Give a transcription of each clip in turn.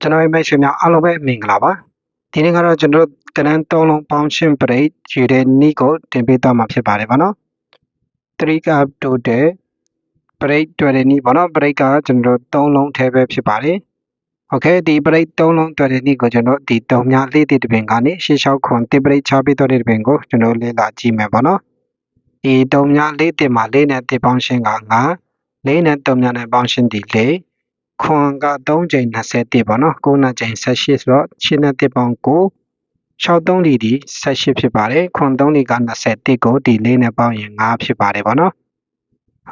ကျွန်တော်ရဲ့မိတ်ဆွေများအားလုံးပဲမင်္ဂလာပါဒီနေ့ကတော့ကျွန်တော်တို့ကနန်းသုံးလုံးပေါင်းချင်းပရိတ်ယူတဲ့နီးကိုတင်ပေးသွားမှာဖြစ်ပါတယ်ဗောနော်3 up to the ပရိတ်တွေ့တဲ့နီးဗောနော်ပရိတ်ကကျွန်တော်တို့သုံးလုံးထဲပဲဖြစ်ပါတယ်โอเคဒီပရိတ်သုံးလုံးတွေ့တဲ့နီးကိုကျွန်တော်ဒီတုံများလေးတဲ့တပင်ကနေရှေ့လျှောက်ခွန်တိပရိတ်ချပေးတော့တဲ့တပင်ကိုကျွန်တော်လေ့လာကြည့်မယ်ဗောနော်ဒီတုံများလေးတင်မှာလေးနဲ့တစ်ပေါင်းရှင်းက9လေးနဲ့တုံများနဲ့ပေါင်းရှင်းဒီလေး ခွန်က3ချိန်20ပေါ့နော်9နဲ့ချိန်18ဆိုတော့8နဲ့1ပေါင်း9 63လီဒီ18ဖြစ်ပါတယ်ခွန်3လီက21ကိုဒီ4နဲ့ပေါင်းရင်5ဖြစ်ပါတယ်ပေါ့နော်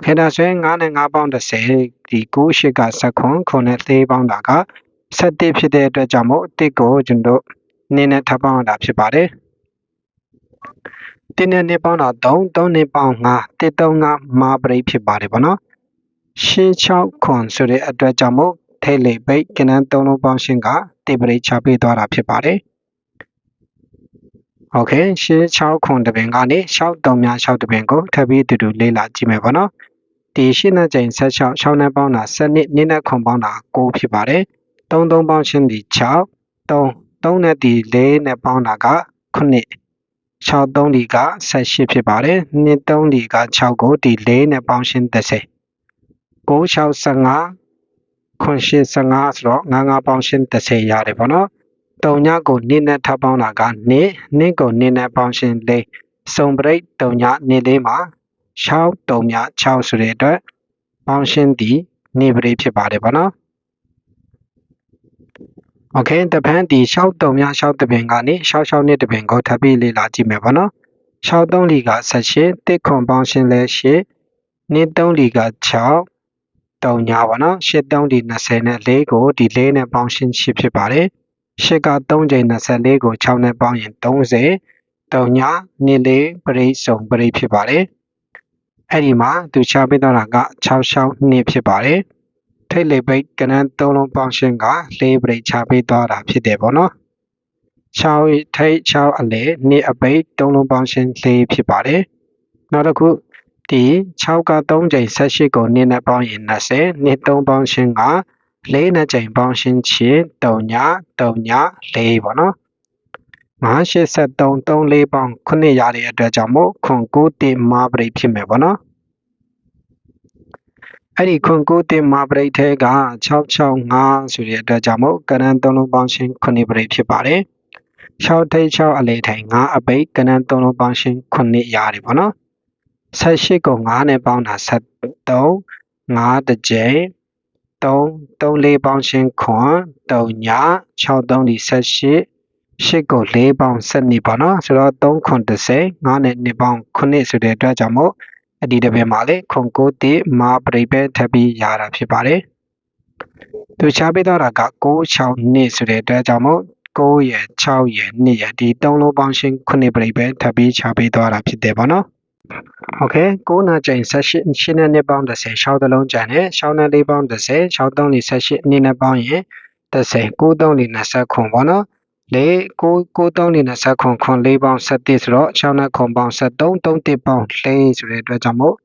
ခေတ္တဆွဲ9နဲ့5ပေါင်း30ဒီ9 8က7ခွန်ခွန်နဲ့4ပေါင်းတာက17ဖြစ်တဲ့အတွက်ကြောင့်မို့1ကိုကျွန်တော်နင်းနဲ့ထပ်ပေါင်းတာဖြစ်ပါတယ်တင်းနဲ့နှစ်ပေါင်းတာ3 3နှစ်ပေါင်း5 1 3 5မာပရိဖြစ်ပါတယ်ဗောနော် ရှင်း6ခွန်ဆိုတဲ့အတွက်ကြောင့်မို့ထဲလေဘိတ်ကနန်းသုံးလုံးပေါင်းရှင်းကတေပရိချပေးသွားတာဖြစ်ပါတယ်။ Okay ရှင်း6ခွန်တပင်ကနေ6တုံများ6တပင်ကိုထပ်ပြီးအတူတူလေ့လာကြည့်မယ်ပေါ့နော်။ဒီရှင်းတဲ့ချိန်16 6နဲ့ပေါင်းတာ7နှစ်နှစ်နဲ့ခွန်ပေါင်းတာ9ဖြစ်ပါတယ်။3 3ပေါင်းရှင်းဒီ6 3 3နဲ့ဒီ4နဲ့ပေါင်းတာက9 63ဒီက78ဖြစ်ပါတယ်23ဒီက6ကိုဒီ4နဲ့ပေါင်းရှင်း30 9 6 15ခွန်8 15ဆိုတော့9 9ပေါင်းရှင်း30ရတယ်ပေါ့နော်တုံညကိုနင်းနဲ့ထပ်ပေါင်းတာကနင်းနင်းကိုနင်းနဲ့ပေါင်းရှင်း၄စုံပရိတ်တုံညနင်းလေးမှာ6တုံည6ဆိုတဲ့အတွက်ပေါင်းရှင်းသည်နေပရိတ်ဖြစ်ပါတယ်ပေါ့နော်โอเคတပန်းဒီ6တုံများ6တပင်ကနေ6 6နှစ်တပင်ကိုထပ်ပြီးလေ့လာကြည့်မယ်ပေါ့နော်6 3လီက18တစ်ခွန်ပေါင်းရှင်းလဲ8နှစ်3လီက6 တုံညာပါနော်8 3ဒီ20နဲ့4ကိုဒီ4နဲ့ပေါင်းရှင်း8ဖြစ်ပါတယ်8က3ချိန်24ကို6နဲ့ပေါင်းရင်30တုံညာနှစ်လေးပရိစုံပရိဖြစ်ပါတယ်အဲ့ဒီမှာသူချပေးတော့တာက66နှစ်ဖြစ်ပါတယ်ထိတ်လေပိတ်ကနန်း3လုံးပေါင်းရှင်းက4ပရိချပေးသွားတာဖြစ်တယ်ပေါ့နော်6ထိတ်6အလေနှစ်အပိတ်3လုံးပေါင်းရှင်း4ဖြစ်ပါတယ်နောက်တစ်ခု ဒီ6က3ချိန်18ကိုနှစ်နဲ့ပေါင်းရင်20နှစ်3ပေါင်းရှင်းက4နဲ့ချိန်ပေါင်းရှင်းချင်း3ည3ည4ပေါ့နော်983 34ပေါင်း9ရတဲ့အတွက်ကြောင့်မို့ခွန်9တင်မာပရိဖြစ်မယ်ပေါ့နော်အဲ့ဒီခွန်9တင်မာပရိထဲက665ဆိုတဲ့အတွက်ကြောင့်မို့ကရန်3လုံးပေါင်းရှင်း9ပရိဖြစ်ပါတယ်6ထိတ်6အလေထိုင်9အပိတ်ကနန်း3လုံးပေါင်းရှင်း9ရတယ်ပေါ့နော် 18ကို9နဲ့ပေါင်းတာ73 5တစ်ကြိမ်3 3 4ပေါင်းရှင်းခွန်3ည6 3ဒီ18 8ကို4ပေါင်း7ပေါ့နော်ဆိုတော့3ခွန်30 9နဲ့2ပေါင်း9ဆိုတဲ့အတွက်ကြောင့်မို့အဒီတပင်မှာလေခွန်9တိမာပရိပဲထပ်ပြီးရတာဖြစ်ပါတယ်သူချပေးတော့တာက6 6နှစ်ဆိုတဲ့အတွက်ကြောင့်မို့9ရယ်6ရယ်2ရယ်ဒီ3လုံးပေါင်းရှင်း9ပရိပဲထပ်ပြီးချပေးသွားတာဖြစ်တယ်ပေါ့နော် โอเค9နာချိန်18ရှင်းနဲ့နှစ်ပေါင်း30ရှောက်တလုံးကျန်တယ်ရှောက်နဲ့လေးပေါင်း30ရှောက်3လေး18နှစ်နဲ့ပေါင်းရင်30 9 3လေး20ခွန်ပေါ့နော်လေ9 9 3လေး20ခွန်ခွန်လေးပေါင်း7ဆိုတော့6နဲ့ခွန်ပေါင်း73 3တစ်ပေါင်း4ဆိုတဲ့အတွက်ကြောင့်မို့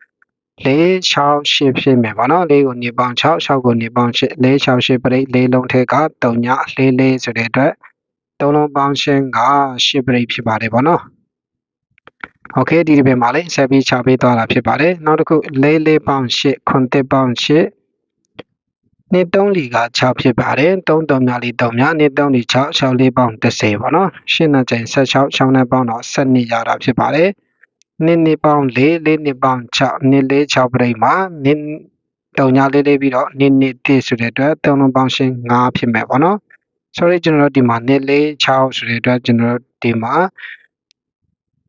လေး6 8ဖြစ်မယ်ပေါ့နော်လေးကိုနေပေါင်း6 6ကိုနေပေါင်း8လေး6 8ပရိတ်လေးလုံးထဲက3ညလေးလေးဆိုတဲ့အတွက်သုံးလုံးပေါင်းရှင်းက8ပရိတ်ဖြစ်ပါတယ်ပေါ့နော် โอเคဒီဒီပြင်မှာလေဆက်ပြီးချပေးသွားတာဖြစ်ပါတယ်နောက်တစ်ခုလေးလေးပေါင်း8ခွန်တစ်ပေါင်း8နှစ်3လီက6ဖြစ်ပါတယ်3 3များလီ3များနှစ်3လီ6 6လေးပေါင်း30ပေါ့နော်ရှင်းတဲ့ချိန်16 6နဲ့ပေါင်းတော့7နှစ်ရတာဖြစ်ပါတယ်နှစ်နှစ်ပေါင်း4 4နှစ်ပေါင်း6နှစ်4 6ပြိမှာနှစ်တုံညာလေးလေးပြီးတော့နှစ်နှစ်1ဆိုတဲ့အတွက်3လုံးပေါင်းရှင်း5ဖြစ်မယ်ပေါ့နော် sorry ကျွန်တော်တို့ဒီမှာနှစ်4 6ဆိုတဲ့အတွက်ကျွန်တော်တို့ဒီမှာ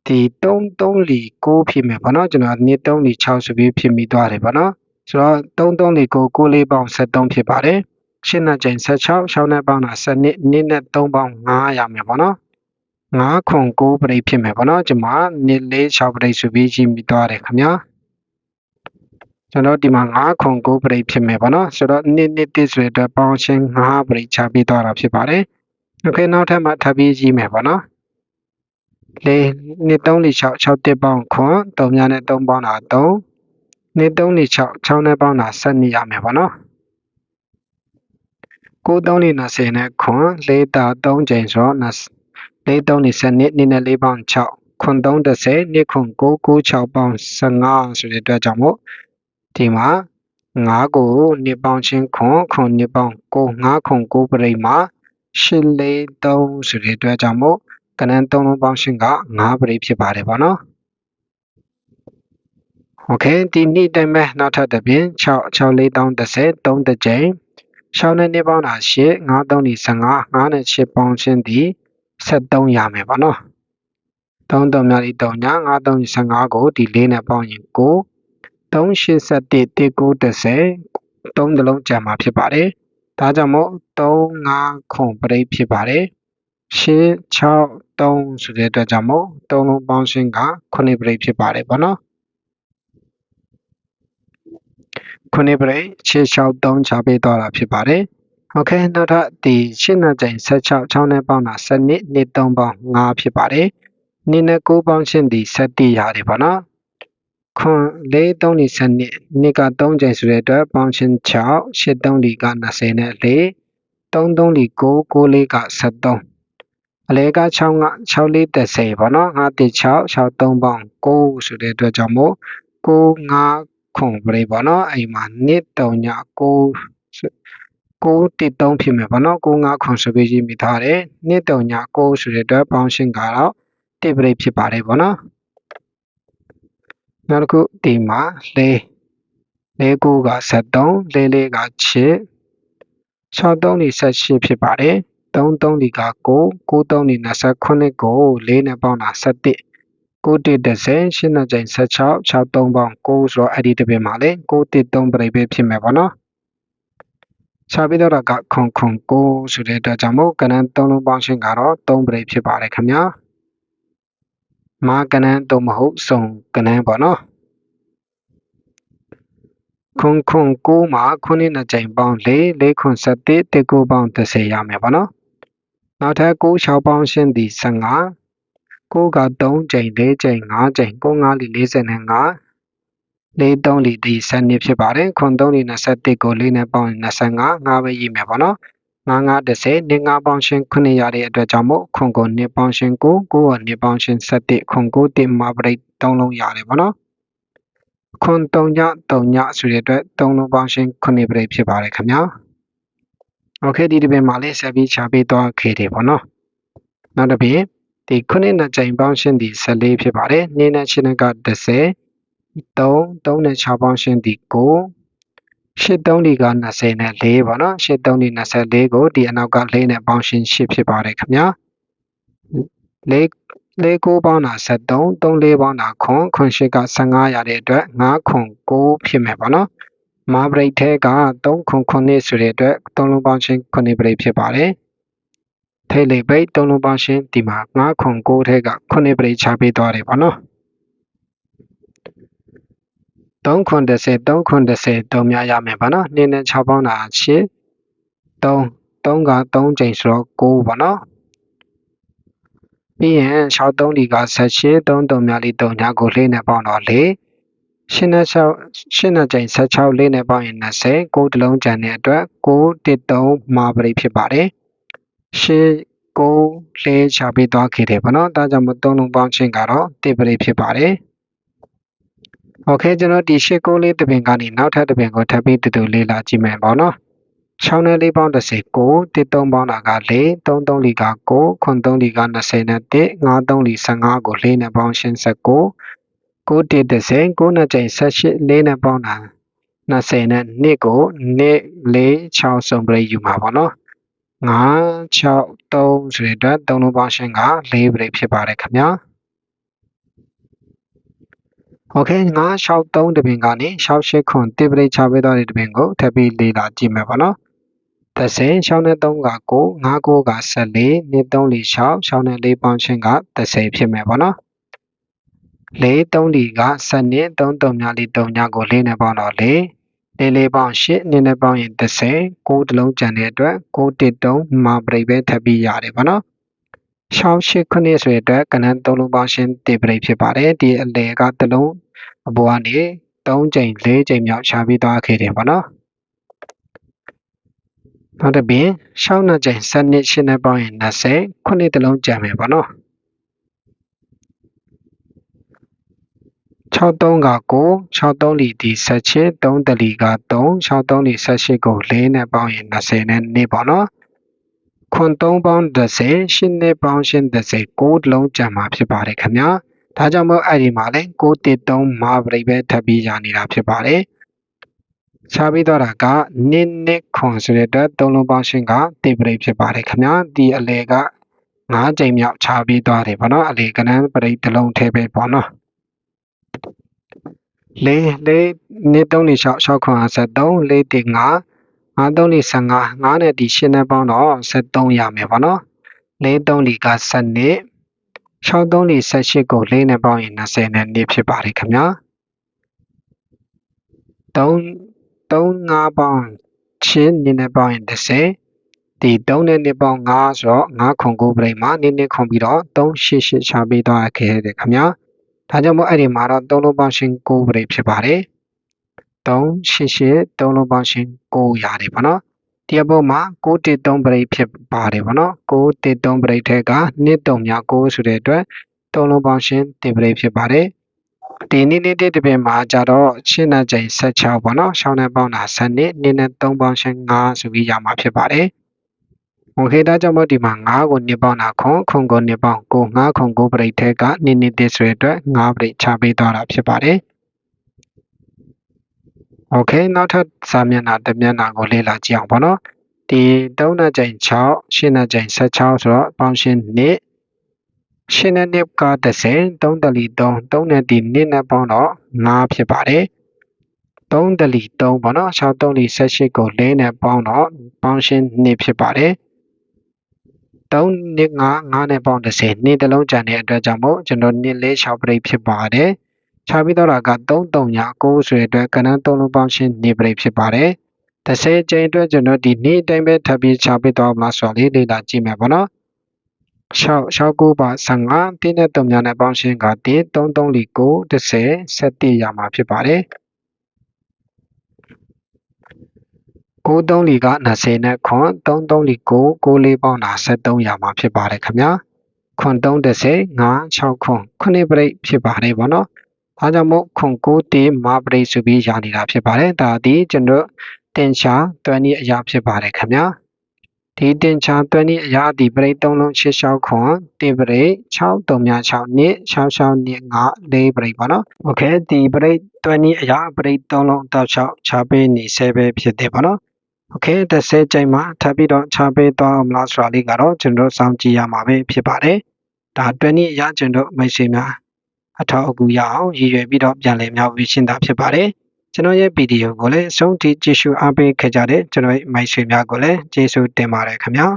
ဒီ3 3လီ6ဖြစ်မယ်ပေါ့နော်ကျွန်တော်နှစ်3လီ6ဆိုပြီးဖြစ်မိသွားတယ်ပေါ့နော်ဆိုတော့3 3လီ6 6လေးပေါင်း73ဖြစ်ပါတယ်ရှင်းတဲ့ချိန်16 6နဲ့ပေါင်းတာ7နှစ်နှစ်နဲ့3ပေါင်း9ရမယ်ပေါ့နော်9ခွန်9ပရိဖြစ်မယ်ပေါ့နော်ကျွန်မနှစ်4 6ပရိဆိုပြီးရှိမိသွားတယ်ခင်ဗျာကျွန်တော်ဒီမှာ9ခွန်9ပရိဖြစ်မယ်ပေါ့နော်ဆိုတော့နှစ်နှစ်တစ်ဆိုတဲ့အတွက်ပေါင်းရှင်း9ပရိချပြီးသွားတာဖြစ်ပါတယ်โอเคနောက်ထပ်မှထပ်ပြီးကြီးမယ်ပေါ့နော် လေးနှစ်3လေး6 6တစ်ပေါင်းခွန်3များနဲ့3ပေါင်းတာ3နှစ်3လေး6 6နဲ့ပေါင်းတာ7နေရမယ်ပေါ့နော်9 3လေး20နဲ့ခွန်4တာ3ချိန်ဆိုတော့4 3လေး7နှစ်2နဲ့4ပေါင်း6ခွန်3 30နှစ်ခွန်9 9 6ပေါင်း15ဆိုတဲ့အတွက်ကြောင့်မို့ဒီမှာ9ကိုနှစ်ပေါင်းချင်းခွန်ခွန်နှစ်ပေါင်း9 9ခွန်9ပြိမှာ8 4 3ဆိုတဲ့အတွက်ကြောင့်မို့ ကဏ္ဍ၃လုံးပေါင်းရှင်က9ပရိဖြစ်ပါတယ်ပေါ့နော်။ Okay ဒီနေ့တိုင်းပဲနောက်ထပ်တစ်ပြင်6 6430 3တစ်ကြိမ်6နဲ့2ပေါင်းတာ8 93 15 9နဲ့8ပေါင်းရှင်ဒီ73ရမယ်ပေါ့နော်။3တော့များဒီ3ညာ93 15ကိုဒီ4နဲ့ပေါင်းရင်9 381 1930 3တလုံးကြံမှာဖြစ်ပါတယ်။ဒါကြောင့်မို့3 9ခုပရိဖြစ်ပါတယ်။ 8 6 3ဆိုတဲ့အတွက်ကြောင့်မို့3လုံးပေါင်းရှင်းက9ပြိဖြစ်ပါတယ်ပေါ့နော်ခုနှစ်ပရိရှေ့လျှောက်သုံးချပေးသွားတာဖြစ်ပါတယ်။ Okay နောက်ထပ်ဒီရှင်းနှစ်ကြိမ်16 6နဲ့ပေါင်းတာ7နှစ်နှစ်3ပေါင်း5ဖြစ်ပါတယ်။နှစ်နဲ့9ပေါင်းရှင်းဒီ7ရတယ်ပေါ့နော်။ခွန်4 3ဒီ7နှစ်နှစ်က3ကြိမ်ဆိုတဲ့အတွက်ပေါင်းရှင်း6 8 3ဒီက20နဲ့4 3 3ဒီ9 9 4က73 အလဲက6က6လေး30ပေါ့နော်5တိ6 6 3ပေါင်း9ဆိုတဲ့အတွက်ကြောင့်မို့9 5ခွန်ပရိပေါ့နော်အဲ့မှာ1 3ည9 9တိ3ဖြစ်မယ်ပေါ့နော်9 5ခွန်ဆိုပြီးရေးမိထားတယ်1 3ည9ဆိုတဲ့အတွက်ပေါင်းရှင်းကတော့တိပရိဖြစ်ပါတယ်ပေါ့နော်နောက်တစ်ခုဒီမှာ၄၄9က73၄၄က6 63ဒီ78ဖြစ်ပါတယ် 33ဒီက9 93ဒီ29ကို4နဲ့ပေါင်းတာ17 9တိ30ရှင်းနှစ်ကြိမ်16 63ပေါင်း9ဆိုတော့အဲ့ဒီတစ်ပင်မှာလေ9တိ3ပြိပဲဖြစ်မယ်ပေါ့နော်ချပြီးတော့ကခွန်ခွန်9ဆိုတဲ့အတွက်ကြောင့်မို့ကနန်း3လုံးပေါင်းရှင်းကတော့3ပြိဖြစ်ပါတယ်ခင်ဗျာမာကနန်းတော့မဟုတ်စုံကနန်းပေါ့နော်ခွန်ခွန်9မှာခုနှစ်နှစ်ကြိမ်ပေါင်း4 4ခွန်7တိ9ပေါင်း30ရမယ်ပေါ့နော် နောက်ထပ်9 6ပေါင်းရှင်းသည်15 9က3ကြိမ်4ကြိမ်5ကြိမ်9 5လီ45 4 3လီဒီ7နှစ်ဖြစ်ပါတယ်ခွန်3လီ21ကို4နဲ့ပေါင်း25 5ပဲရေးမယ်ပေါ့နော်9 9 10နေ9ပေါင်းရှင်း9ရတဲ့အတွက်ကြောင့်မို့ခွန်ကို2ပေါင်းရှင်း9 9က2ပေါင်းရှင်း7ခွန်9တင်မှာပရိတ်3လုံးရတယ်ပေါ့နော်ခွန်3ည3ညဆိုတဲ့အတွက်3လုံးပေါင်းရှင်း9ပရိတ်ဖြစ်ပါတယ်ခင်ဗျာ နောက်ခဲ့ဒီတစ်ပင်မှာလည်းဆက်ပြီးခြာပေးသွားခဲ့တယ်ပေါ့နော်နောက်တစ်ပင်ဒီခုနှစ်နဲ့ကြိမ်ပေါင်းရှင်ဒီ14ဖြစ်ပါတယ်နှင်းနဲ့ချင်းက30 3 3နဲ့6ပေါင်းရှင်ဒီ9 83ဒီက24ပေါ့နော်83ဒီ24ကိုဒီအနောက်က၄နဲ့ပေါင်းရှင်8ဖြစ်ပါတယ်ခင်ဗျာ၄၄ကိုပေါင်းတာ73 3လေးပေါင်းတာခွန်ခွန်ရှိက15ရတဲ့အတွက်9ခွန်6ဖြစ်မယ်ပေါ့နော် မာဘရိတ်ထဲက3ခွန်9ဆိုတဲ့အတွက်3လုံးပေါင်းရှင်း9ဘရိတ်ဖြစ်ပါတယ်ထိတ်လိပ်ပိတ်သုံးလုံးပေါင်းရှင်းဒီမှာ9ခွန်9ထဲက9ပြိချပေးသွားတယ်ပေါ့နော်3ခွန်30 3ခွန်30 3များရမယ်ပေါ့နော်2နဲ့6ပေါင်းတာ8 3 3က3ချိန်ဆိုတော့9ပေါ့နော်ပြီးရင်6 3ဒီက18 3 3များလေး3ညာကိုလေးနဲ့ပေါင်းတော့4 ရှင်းနဲ့6ရှင်းနဲ့ချိန်16လေးနဲ့ပေါင်းရင်20 9တလုံးကျန်တဲ့အတွက်9 1 3မှာပရိဖြစ်ပါတယ်ရှေ့ကိုလဲချပေးသွားခဲ့တယ်ပေါ့နော်ဒါကြောင့်မို့သုံးလုံးပေါင်းချင်းကတော့တစ်ပရိဖြစ်ပါတယ်โอเคကျွန်တော်ဒီရှေ့ကိုလေးတပင်ကနေနောက်ထပ်တပင်ကိုထပ်ပြီးတူတူလေးလာကြည့်မယ်ပေါ့နော်6နဲ့4ပေါင်း30 9 1 3ပေါင်းတာက4 3 3လီက9ခွန်3လီက20နဲ့1 5 3လီ15ကို4နဲ့ပေါင်းရှင်း19 9တေ30 9နှစ်ကြိမ်18လေးနဲ့ပေါင်းတာ20နဲ့2ကို2 4 6စုံပြည့်ယူမှာပေါ့နော်9 6 3ဆိုတဲ့အတွက်3လုံးပေါင်းရှင်းက4ပြည့်ဖြစ်ပါတယ်ခင်ဗျာ Okay 9 6 3တပင်ကနေ6 8ခွန်1ပြည့်ချပေးသွားတဲ့တပင်ကိုထပ်ပြီးလေ့လာကြည့်မယ်ပေါ့နော်30 6နဲ့3က9 9 9က14 2 3 4 6 6နဲ့4ပေါင်းရှင်းက30ဖြစ်မယ်ပေါ့နော် 4 3ဒီက7နဲ့3 3ညလေး3ညကို4နဲ့ပေါင်းတော့4လေးလေးပေါင်း8နည်းနည်းပေါင်းရင်30 9တလုံးကျန်တဲ့အတွက်9တစ်တုံးမှာပြိပဲထပ်ပြီးရတယ်ပေါ့နော်ရှောင်း8ခုနှစ်ဆိုတဲ့အတွက်ကနန်း3လုံးပေါင်းရှင်းတေပရိဖြစ်ပါတယ်ဒီအလေကတလုံးအပေါ်ကနေ3ချိန်4ချိန်မြောက်ရှာပြီးသွားခဲ့တယ်ပေါ့နော်နောက်တစ်ပြင်6နှစ်ကြိမ်7နှစ်8နှစ်ပေါင်းရင်20ခုနှစ်တလုံးကြံမယ်ပေါ့နော် 63က9 63လီဒီ18 3တလီက3 63လီ18ကို4နဲ့ပေါင်းရင်20နဲ့နေပေါ့နော်ခွန်3ပေါင်း30 8နှစ်ပေါင်း8 30 9တလုံးကြံမှာဖြစ်ပါတယ်ခင်ဗျာဒါကြောင့်မို့အဲ့ဒီမှာလဲ6တစ်3မာပရိပဲထပ်ပြီးရနေတာဖြစ်ပါတယ်ရှားပြီးတော့တာကနစ်နစ်ခွန်ဆိုတဲ့အတွက်သုံးလုံးပေါင်းရှင်းကတေပရိဖြစ်ပါတယ်ခင်ဗျာဒီအလေက9ကြိမ်မြောက်ခြားပြီးသွားတယ်ဗောနော်အလေကနန်းပရိတစ်လုံးထဲပဲဗောနော် လေးလေးနှစ်သုံးလေး6 6ခွန်73လေးတင်9 5 3လေး15 9နဲ့ ဒီရှင်းတဲ့ပေါင်းတော့73ရမယ်ဗောနော်လေး3လီက7နှစ်6 3လီ18ကိုလေးနဲ့ပေါင်းရင်20နဲ့နေဖြစ်ပါတယ်ခင်ဗျာ3 3 5ပေါင်းချင်းနည်းနည်းပေါင်းရင်30ဒီ3နဲ့နှစ်ပေါင်း5ဆိုတော့5ခွန်9ပြိမှာနည်းနည်းခွန်ပြီးတော့388ချပေးသွားခဲ့တယ်ခင်ဗျာ ဒါကြောင့်မို့အဲ့ဒီမှာတော့3လုံးပေါင်းရှင်း9ပြိဖြစ်ပါတယ်388 3လုံးပေါင်းရှင်း9ရတယ်ပေါ့နော်ဒီအပေါ်မှာ6တစ်3ပြိဖြစ်ပါတယ်ပေါ့နော်6တစ်3ပြိထဲကနှစ်တုံမြ9ဆိုတဲ့အတွက်3လုံးပေါင်းရှင်းတင်ပြိဖြစ်ပါတယ်ဒီနေ့နေ့တစ်တပင်မှာကြတော့ရှင်းတဲ့ချိန်16ပေါ့နော်ရှောင်းတဲ့ပေါင်းတာ7နှစ်နေ့နဲ့3ပေါင်းရှင်း5ဆိုပြီးရမှာဖြစ်ပါတယ် ဝင်ခေတာကြောင့်မို့ဒီမှာ9ကိုနှစ်ပေါင်းတာခွန်ခွန်ကိုနှစ်ပေါင်းကို9ခွန်ကိုပရိတ်ထဲကနှစ်နှစ်သစ်ဆိုတဲ့အတွက်9ပရိတ်ချပေးသွားတာဖြစ်ပါတယ်။ Okay နောက်ထပ်စာမျက်နှာတစ်မျက်နှာကိုလေ့လာကြည့်အောင်ပေါ့နော်။ဒီ3နှစ်ကြိမ်6 8နှစ်ကြိမ်16ဆိုတော့ပေါင်းရှင်းနှစ်ရှင်းတဲ့နှစ်က30 3တလီ3 3နဲ့ဒီနှစ်နဲ့ပေါင်းတော့9ဖြစ်ပါတယ်။3တလီ3ပေါ့နော်6 3လီ18ကို6နဲ့ပေါင်းတော့ပေါင်းရှင်း2ဖြစ်ပါတယ် 3နှစ်9 9နဲ့ပေါင်း30နှစ်တလုံးကျန်တဲ့အတွက်ကြောင့်မို့ကျွန်တော်နှစ်လေး6ပြိဖြစ်ပါတယ်ခြားပြီးတော့က3 3ည9ဆိုတဲ့အတွက်ကဏ္ဍ3လုံးပေါင်းရှင်းနှစ်ပြိဖြစ်ပါတယ်30ကျင်းအတွက်ကျွန်တော်ဒီနေ့အတိုင်းပဲထပ်ပြီးခြားပြီးတော့မလားဆိုတော့လေးလေ့လာကြည့်မယ်ပေါ့နော်6 69ပါ15တင်းနဲ့3များနဲ့ပေါင်းရှင်းက1 3 3လီ9 30 7ရမှာဖြစ်ပါတယ် 9 3လီက20နဲ့ခွန်3 3လီ9 9လေးပေါင်းတာ73ရမှာဖြစ်ပါတယ်ခင်ဗျာခွန်3 30 5 6ခွန်ခုနှစ်ပြိဖြစ်ပါတယ်ဗောနော်ဒါကြောင့်မို့ခွန်9တေမာပရိဆိုပြီးရနေတာဖြစ်ပါတယ်ဒါဒီကျွန်တော်တင်ချာတွန်းဤအရာဖြစ်ပါတယ်ခင်ဗျာဒီတင်ချာတွန်းဤအရာဒီပရိ3လုံး6 6ခွန်တင်ပရိ6 3မြ6နှစ်6 6နှစ်5 4ပရိပါနော်โอเคဒီပရိတွန်းဤအရာပရိ3လုံးတောက်6ချပေးနေဆဲပဲဖြစ်တယ်ပါနော် โอเค30ချိန်မှာထပ်ပြီးတော့ချပေးသွားအောင်လားဆိုတာလေးကတော့ကျွန်တော်စောင့်ကြည့်ရမှာပဲဖြစ်ပါတယ်ဒါတွန်းဤအရာကျွန်တော်မိတ်ဆွေများအထောက်အကူရအောင်ရည်ရွယ်ပြီးတော့ပြန်လည်မြောက်ပြီးရှင်းတာဖြစ်ပါတယ်ကျွန်တော်ရဲ့ဗီဒီယိုကိုလည်းအဆုံးထိကြည့်ရှုအားပေးခဲ့ကြတဲ့ကျွန်တော်ရဲ့မိုက်ဆွေများကိုလည်းကျေးဇူးတင်ပါတယ်ခင်ဗျာ